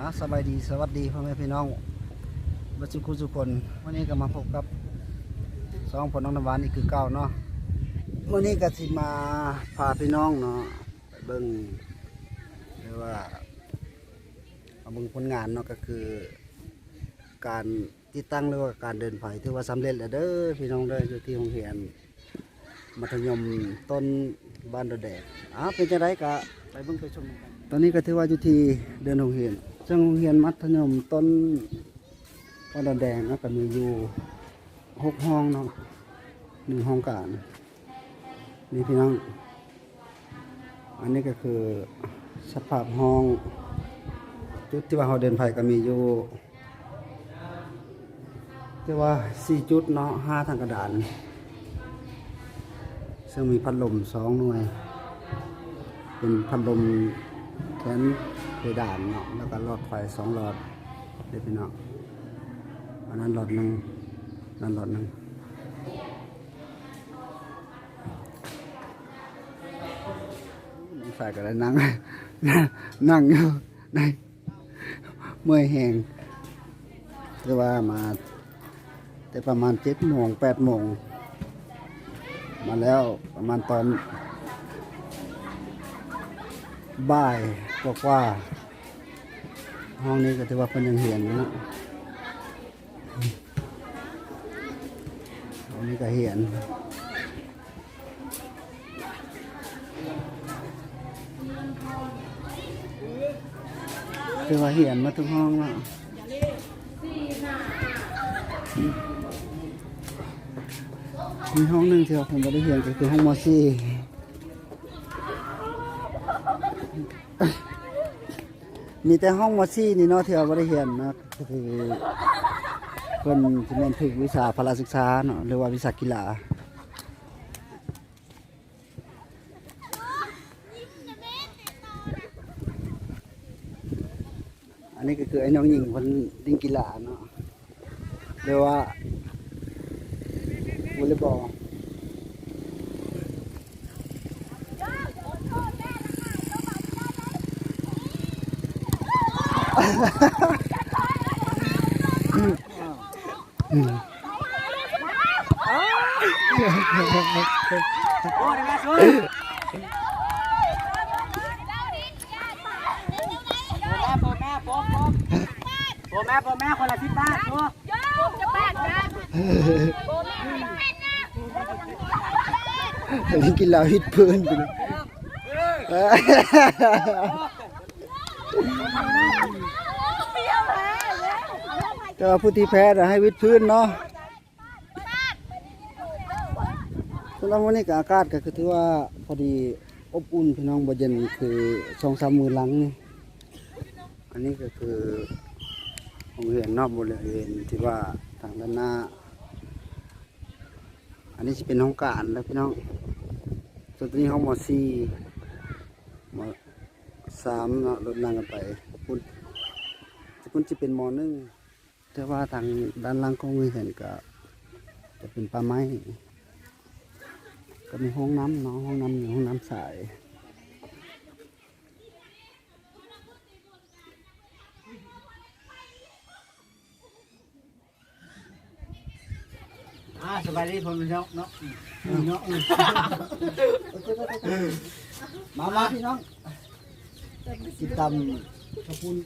อะสบายดีสวัสดีพ่อแม่พี่น้องบัจจุคุทุคนวันนี้ก็มาพบกับสองผลน้องน้ำหวานอีกคือเก่าเนาะวันนี้ก็สิมาพาพี่น้องเนาะไปเบิ่งเรียกว่าเอาเบิ่งผลงานเนาะก็คือ การติดตั้งหรือว่าการเดินไฟถือว่าสำเร็จแล้วเด้อพี่น้องเด้ออยู่ที่โรงเรียนมัธยมต้นบ้านดอแดกอะเป็นจังไดก็ไปเบิ่งไปชมกันตอนนี้ก็ถือว่าอยู่ที่เดินโรงเรียน ซึ่งโรงเรียนมัธยมต้นบ้านดแดงนะก็มีอยู่หกห้องเนาะหนึ่งห้องการนี่พี่น้อง อันนี้ก็คือสภาพห้อง จุดที่ว่าเราเดินไปก็มีอยู่ที่ว่าสี่จุดเนาะห้าทางกระดาน ซึ่งมีพัดลมสองหน่วย เป็นพัดลมแขน เพดานเนาะแล้วก็หลอดไฟสองหลอดเด็กพี่น้องอันนั้นหลอดหนึ่งนั่นหลอดหนึ่งใส่ก็ได้นั่ง นั่งอยู่ในเมื่อยแหงเรียกว่ามา แต่ประมาณเจ็ดโมงแปดโมงมาแล้วประมาณตอน บ่ายกว่าว่าๆห้องนี้ก็ถือว่าเพิ่นยังเห็นอยู่นะห้องนี้ก็เห็นถือว่าเห็นมาทุกห้องแล้วมีห้องหนึ่งที่ว่าผมไม่ได้เห็นก็คือห้องมอซี่ มีแต่ห้องมอซี่นี่เนาะที่เราบ่ได้เรียนนะคือเพิ่นสิแม่นฝึกวิชาพละศึกษาเนาะหรือว่าวิชากีฬาอันนี้ก็คือไอ้น้องหญิงเพิ่นเล่นกีฬาเนาะหรือว่าวอลเลย์บอล โปแม่โปโปโปแม่คนละสิบบาทโปเล่นกีฬาฮิตเพื้นไปเลย แต่ว่าผู้ที่แพ้นะให้วิดพื้นเนาะสำหรับวันนี้ก็อากาศก็คือถือว่าพอดีอบอุ่นพี่น้องบ่เย็นคือสองสามมือหลังนี่อันนี้ก็คือผมเห็นนอกบริเวณที่ว่าทางด้านหน้า อันนี้จะเป็นห้องการแล้วพี่น้องส่วนตัวนี้ห้องมสี่มสามเนาะรถนั่งกันไปคุณคุณจะเป็นมอหนึ่ง แต่ว่าทางด้านล่างก็มีเห็นก็ จะเป็นป่าไม้ ก็มีห้องน้ำเนาะห้องน้ำอยู่ห้องน้ำสายอ่าสบายดีผมเนาะเนาะเนาะมามาพี่น้องกินตำข้าวปุ้น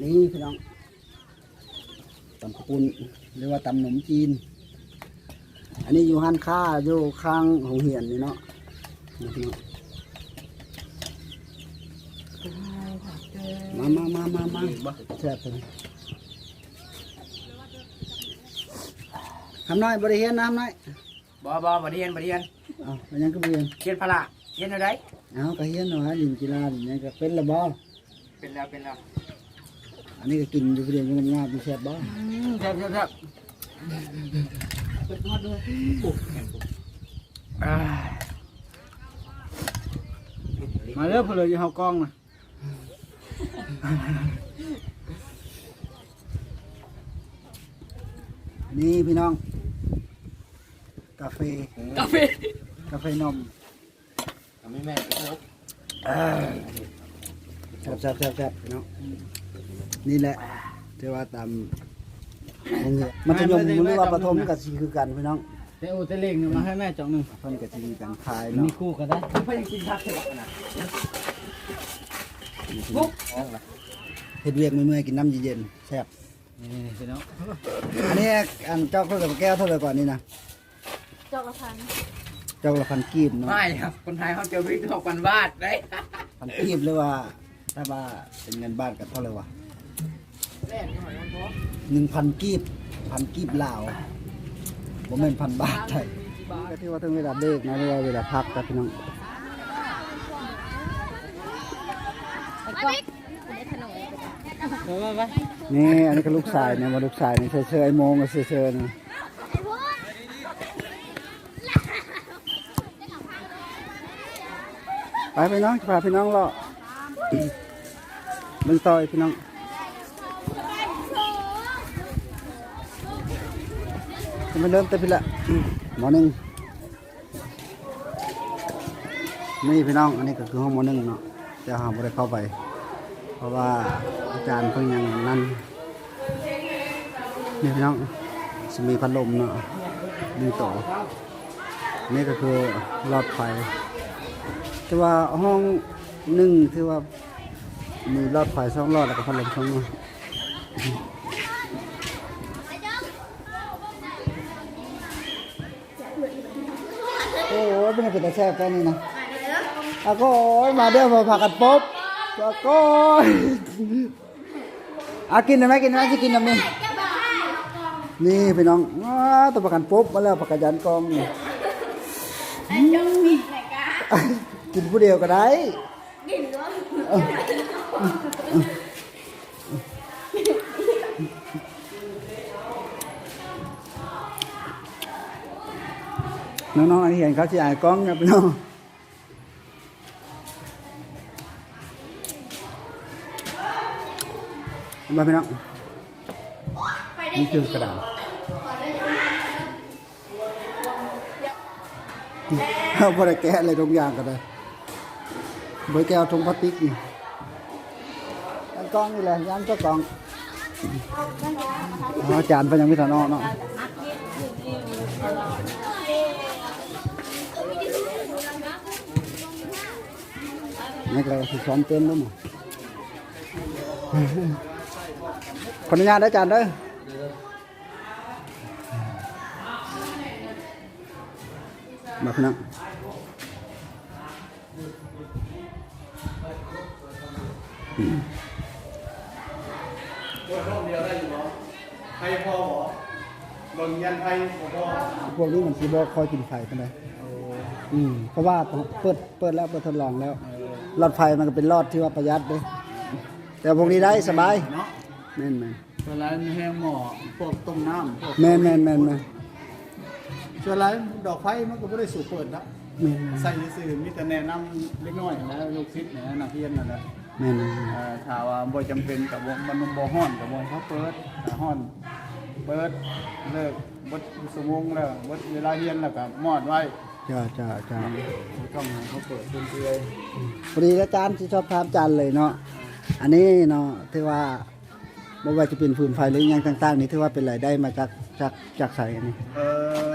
นี่พี่น้อง ตำข้าวปุ้นหรือว่าตำขนมจีน อันนี้อยู่ห้านค้าอยู่ข้างหงเหียนนี่เนาะนี่พี่น้องมามามามามาแซ่บเลยทำน้อยบริเฮียนน้ำน้อยบ่บ่บ่เรียนบ่เรียนเอาไปยังก็บ่เรียนเรียนพละเรียนอะไรเอาก็เฮียนหน่อยลินกีฬาลินยังก็เป็นละบ่เป็นแล้วเป็นแล้ว อันนี้ก็กินอยู่เรียนอยู่งามๆมีแซ่บบ่แซ่บแซ่บแซ่บอ่ามาเริ่มเพลยอยู่เฮากล้องนะนี่พี่น้อง กาแฟกาแฟกาแฟนมไม่แม่แซ่บแซ่บแซ่บแซ่บพี่น้อง นี่แหละที่ว่าตามโรงเรียนมัธยมหรือว่าประถมก็สิคือกันพี่น้องแต่โอเตเล็งมาให้แม่จองหนึ่งเพิ่นก็สิมีการขายมีเนาะคู่กันได้เพื่อนยังกินทักใช่ไหมนะปุ๊บออกละเฮ็ดเวียกเมื่อยๆกินน้ำเย็นๆแซ่บนี่พี่น้องอันนี้อันเจ้าเท่ากับแก้วเท่าไหร่ก่อนนี่นะจอกละพันเจ้าละพันกีบเนาะไม่ครับคนไทยเขาเจอวิธีออกกันวาดได้พันกีบหรือว่าถ้าว่าเป็นเงินบ้านกันเท่าไหร่วะแรก หน่อยนะพ่อหนึ่งพันกีบพันกีบลาวผมเป็นพันบาทไทยก็ที่ว่าถึงเวลาเบรกนะหรือว่าเวลาพักครับพี่น้องไอ้ก็ได้ขนมเดี๋ยวมาไปนี่อันนี้ก็ลูกชายเนี่ยมาลูกชายนี่เชยๆไอ้โมงก็เชยๆนะไปพี่น้องจะพาพี่น้องเลาะเบิ่งต่อยพี่น้องจะ มาเริ่มแต่พี่ละมหมอหนึ่งนี่พี่น้อง อันนี้ก็คือห้องหมอหนึ่งเนาะแต่ห้องไม่ได้เข้าไป เพราะว่าอาจารย์เพิ่งยังนั่นนี่พี่น้องจะมีพัดลมเนาะดีต่อนี่ก็คือหลอดไฟแต่ว่าห้องหนึ่งที่ว่ามีหลอดไฟสองหลอดแล้วก็พัดลมสองหลอด โอ้โหเป็นไงเป็นตาแซ่บแค่นี้นะอาก็มาเด้อมาพากันปุ๊บอาก็อากินได้ไหมกินได้ไหมจะกินน้ำนี่นี่พี่น้องตัวประกันปุ๊บมาแล้วประกันยันกองนี่กินผู้เดียวก็ได้ น้องๆอันนี้เห็นเขาที่อายกล้องครับพี่น้องเห็นไหมพี่น้องนี่คือกระดาษเอาบริแกะอะไรทุกอย่างก็ได้บริแกะเอาถุงพลาสติกนี่ยันกล้องนี่แหละยันเจ้ากล้องอ๋อจานไปยังไม่ทันออกเนาะ นี่ก็คือซ้อมเต้นด้วยมั้งขออนุญาตได้จานเด้อมาพี่น้องเดียวได้อยู่บ่ไพ่พ่อบ่ลนยันไพ่ของพ่อพวกนี้มันสีบอคอยกินไฟกันเลยอืมเพราะว่าเปิดเปิดแล้วเปิดทดลองแล้ว หลอดไฟมันก็เป็นหลอดที่ว่าประหยัดเด้แต่พวกนี้ได้สบายเนาะแม่นแม่นเวลาแห้งหม้อพวกต้มน้ำพวกแม่นแม่นแม่นแม่นส่วนไรดอกไฟมันก็ไม่ได้สูบเปิดนะแม่นใส่ซื่อๆมีแต่แนะนำเล็กน้อยแล้วลูกศิษย์เนี่ยนักเรียนนั่นแหละแม่นแม่นเอ่อถ้าว่าบ่จำเป็นกับวงมันบ่ฮ้อนกับวงเขาเปิดถ้าฮ้อนเปิดเลิกบดสมงแล้วบดเวลาเรียนแล้วก็มอดไว้ จ้าจ้าจ้าต้องให้เขาเปิดเรื่อยพอดีอาจารย์ที่ชอบถามอาจารย์เลยเนาะอันนี้เนาะที่ว่าบ่ว่าจะเป็นฟืนไฟหรืออหยังต่างๆ นี่ที่ว่าเป็นรายได้มาจากจากจากไสอันนี้ๆเอ่อ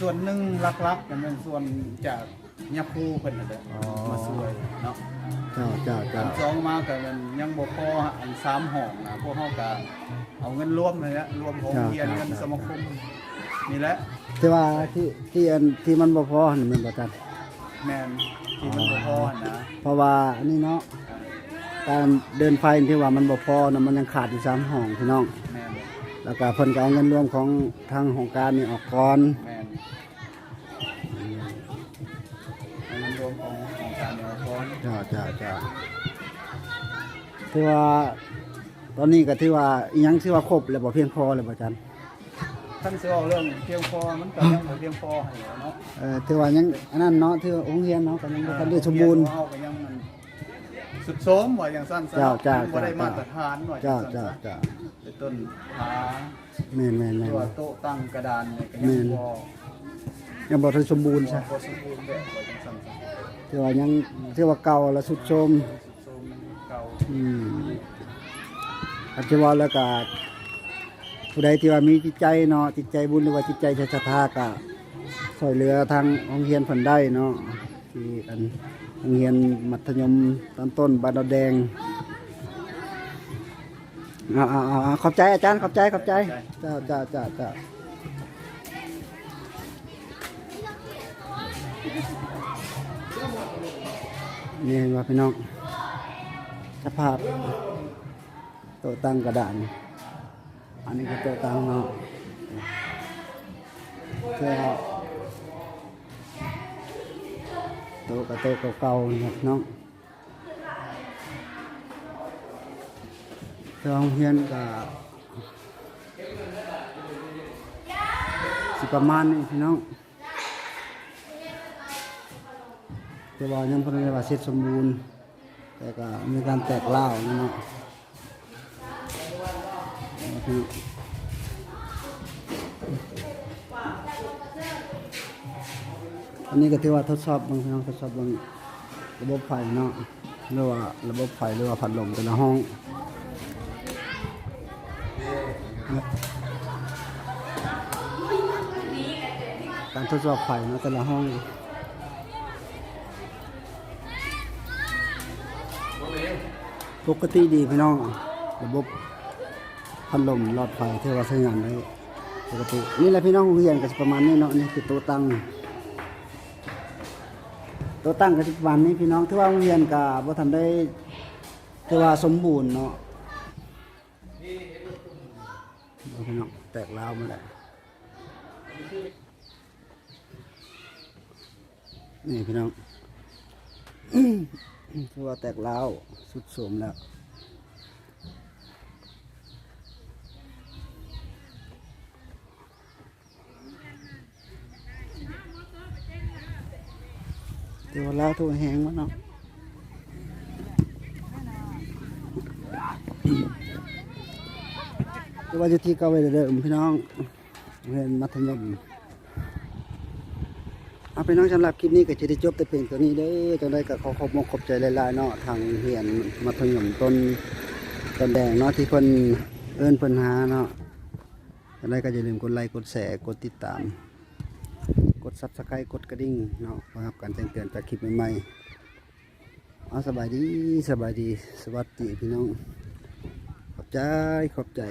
ส่วนหนึ่งหลักๆก็เป็นส่วนจากยาคูเพิ่นนั่นแหละมาช่วยเนาะจ้าจ้าจ้าอันสองมาก็มันยังบ่พออันสามห้องนะพวกเฮาก็เอาเงินรวมเลยนะรวมของเรียนเงินสมาคมนี่แหละ ที่ว่าที่ที่อันที่มันบ่พอนี่มันบ่จัดแม่นที่มันบ่พอนะเพราะว่าอันนี้เนาะการเดินไฟที่ว่ามันบ่พอนะมันยังขาดอยู่สามห้องพี่น้องแม่นแล้วก็เพิ่นก็เอาเงินรวมของทางโครงการนี่ออกก่อนแม่นเอาเงินรวมของของการเงินพรจ้าจ้าจ้าที่ว่าตอนนี้ก็ที่ว่าอิหยังที่ว่าครบแล้วบ่เพียงพอแล้วบ่อาจัน ท่านสิเอาเรื่องเพียงพอมันก็ยังบ่เพียงพอให้เนาะเอ่อที่ว่ายังอันนั้นเนาะที่ว่าโรงเรียนเนาะก็ยังบ่ทันได้สมบูรณ์ เฮาก็ยังมันสุดโสมว่าอย่างสั้นๆจ้าจ้ายังบ่ได้จ้ามาตรฐานว่าอจ้าย่างสั้นจ้าจ้าๆเป็นต้นหาแม่นแม่นแม่นตัวโต๊ะตั้งกระดานเนี่ยก็แม่ยังนบ่ยังบ่ทันสมบูรณ์ซะบ่สมบูรณ์แบบว่าจังซั่นซะที่ว่ายังที่ว่าเก่าแล้วสุดโทรมสุดโทรมมันเก่าอืมปัจจุบันแล้วก็ ผู้ใดที่ว่ามีจิตใจเนาะจิตใจบุญหรือว่าจิตใจศรัทธาก็ช่วยเหลือทางโรงเรียนเพิ่นได้เนาะที่อันโรงเรียนมัธยมตอนต้นบ้านดาวแดงอ่าอ่าอ่าขอบใจอาจารย์ขอบใจขอบใจเจ้าเจ้าเจ้าเจ้านี่เห็นว่าพี่น้องสภาพต๊ะตั้งกระดาน อันนี้ก็ต๊ะตั้งเนาะเสื้อโต๊ะกับโต๊ะเก่าๆนะครับน้องเครื่องเฮียนกับสิประมาณนี้พี่น้องแต่ว่ายังพอได้ว่าเสร็จสมบูรณ์แต่ก็มีการแตกเล่าเนาะ อันนี้ก็ถือว่าทดสอบบางพี่น้องทดสอบบางระบบไฟเนาะหรือว่าระบบไฟหรือว่าพัดลมแต่ละห้องการทดสอบไฟเนาะแต่ละห้องปกติดีพี่น้องระบบ พัดลมหลอดไฟที่ว่าใช้งานได้ปกตินี่แหละพี่น้องเรียนก็ประมาณนี้เนาะนี่คือโต๊ะตั้งโต๊ะตั้งก็สิประมาณนี้พี่น้องที่ว่าโรงเรียนก็บ่ทันได้ที่ว่าสมบูรณ์เนาะพี่น้องแตกร้าวมาแล้วนี่พี่น้องคือว่าแตกร้าวสุดโสมแล้ว ตัวล้วตัวแหงวะเนาะตัวว่าจะที่เก่าไปเดิมพี่น้องเรียนมัธยมเอาพี่น้องสำหรับคลิปนี้ก็จะได้จบแต่เพียงตัวนี้เด้อจังได้ก็ขอขอบมขอบใจหลายๆเนาะทางเรียนมัธยมต้นต้นแดงเนาะที่เพิ่นเอิ้นเพิ่นหาเนาะจังได้ก็อย่าลืมกดไลค์กดแชร์กดติดตาม ซับสไครต์กดกระดิ่งเนาะเพื่อรับการแจ้งเตือนจากคลิปใหม่ๆเอาสบายดีสบายดีสวัสดีพี่น้อง ขอบใจขอบใจ